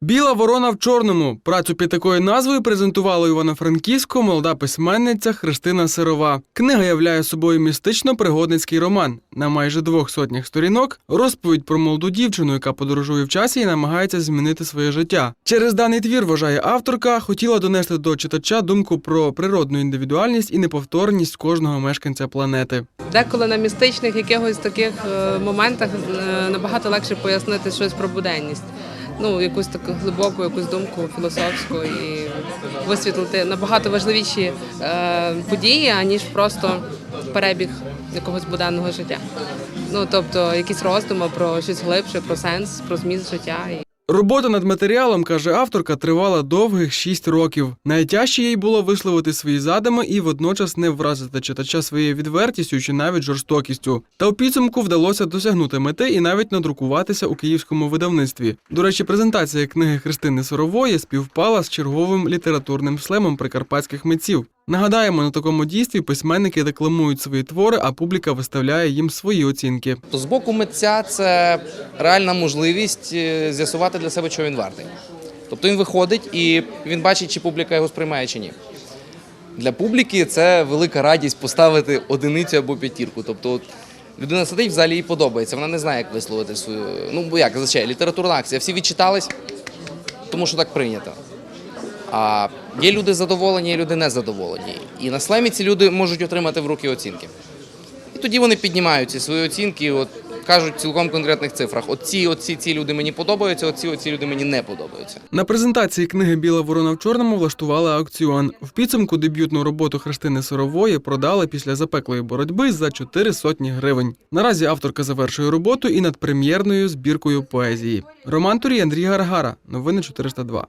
Біла ворона в чорному. Працю під такою назвою презентувала Івано-Франківську молода письменниця Христина Сирова. Книга являє собою містично-пригодницький роман. На майже двох сотнях сторінок розповідь про молоду дівчину, яка подорожує в часі і намагається змінити своє життя. Через даний твір вважає авторка, хотіла донести до читача думку про природну індивідуальність і неповторність кожного мешканця планети. Деколи на містичних якихось таких е, моментах е, набагато легше пояснити щось про буденність. Ну, якусь таку глибоку, якусь думку філософську і висвітлити набагато важливіші е, події, аніж просто перебіг якогось буденного життя. Ну тобто якісь роздуми про щось глибше, про сенс, про зміст життя. Робота над матеріалом, каже авторка, тривала довгих шість років. Найтяжче їй було висловити свої задуми і водночас не вразити читача своєю відвертістю чи навіть жорстокістю. Та у підсумку вдалося досягнути мети і навіть надрукуватися у київському видавництві. До речі, презентація книги Христини Сорової співпала з черговим літературним слемом прикарпатських митців. Нагадаємо, на такому дійстві письменники декламують свої твори, а публіка виставляє їм свої оцінки. З боку митця це реальна можливість е, з'ясувати для себе, що він вартий. Тобто він виходить і він бачить, чи публіка його сприймає чи ні. Для публіки це велика радість поставити одиницю або п'ятірку. Тобто людина сидить в залі їй подобається, вона не знає, як висловити свою. Ну, бо як зазвичай, літературна акція. Всі відчитались, тому що так прийнято. А є люди задоволені, є люди незадоволені. І на слемі ці люди можуть отримати в руки оцінки. І тоді вони піднімають ці свої оцінки, от кажуть в цілком конкретних цифрах: от ці, оці, ці люди мені подобаються, оці, оці люди мені не подобаються. На презентації книги Біла ворона в чорному влаштували аукціон. В підсумку дебютну роботу Христини Сорової продали після запеклої боротьби за чотири сотні гривень. Наразі авторка завершує роботу і над прем'єрною збіркою поезії. Роман Турій, Андрій Гаргара. Новини 402.